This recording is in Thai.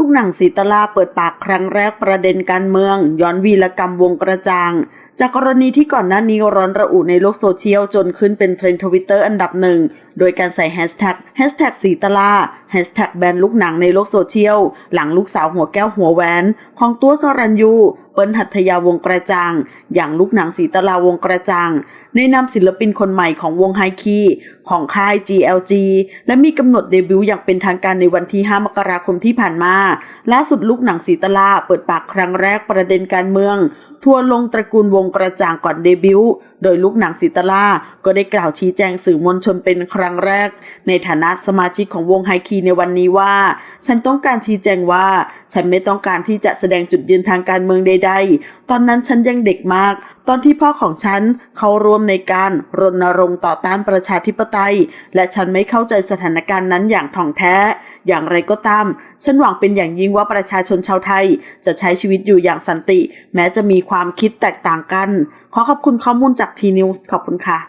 ลูกหนังสีตลาเปิดปากครั้งแรกประเด็นการเมือง ย้อนวีรกรรมวงกระจ่าง จากกรณีที่ก่อนหน้านี้ร้อนระอุในโลกโซเชียลจนขึ้นเป็นเทรนด์ทวิตเตอร์อันดับหนึ่ง โดยการใส่แฮชแท็กแฮชแท็กสีตลาแฮชแท็กแบนลูกหนังในโลกโซเชียล หลังลูกสาวหัวแก้วหัวแหวน ของตัวสรัญยู เปิ้ลหัตถยาวงกระจ่าง อย่างลูกหนังสีตลาวงกระจ่าง ในนามศิลปินคนใหม่ของวงไฮคีของค่าย GLG และมีกำหนดเดบิวต์อย่างเป็นทางการในวันที่ 5 มกราคมที่ผ่านมา ล่าสุดลูกหนังสีตลาเปิดปากครั้งแรกประเด็นการเมือง ทัวร์ลงตระกูลวงกระจ่างก่อนเดบิวต์โดยลูกหนังสีตลาก็ได้กล่าวชี้แจงสื่อมวลชนเป็นครั้งแรก ในฐานะสมาชิกของวงไฮคีในวันนี้ว่า ฉันต้องการชี้แจงว่า ฉันไม่ต้องการที่จะแสดงจุดยืนทางการเมืองใดๆ ตอนนั้นฉันยังเด็กมาก ตอนที่พ่อของฉันเขาร่วมในการรณรงค์ต่อต้านประชาธิปไตย และฉันไม่เข้าใจสถานการณ์นั้นอย่างถ่องแท้ อย่างไรก็ตาม ฉันหวังเป็นอย่างยิ่งว่าประชาชนชาวไทย จะใช้ชีวิตอยู่อย่างสันติ แม้จะมีความคิดแตกต่างกัน ขอขอบคุณข้อมูลจากทีนิวส์ขอบคุณค่ะ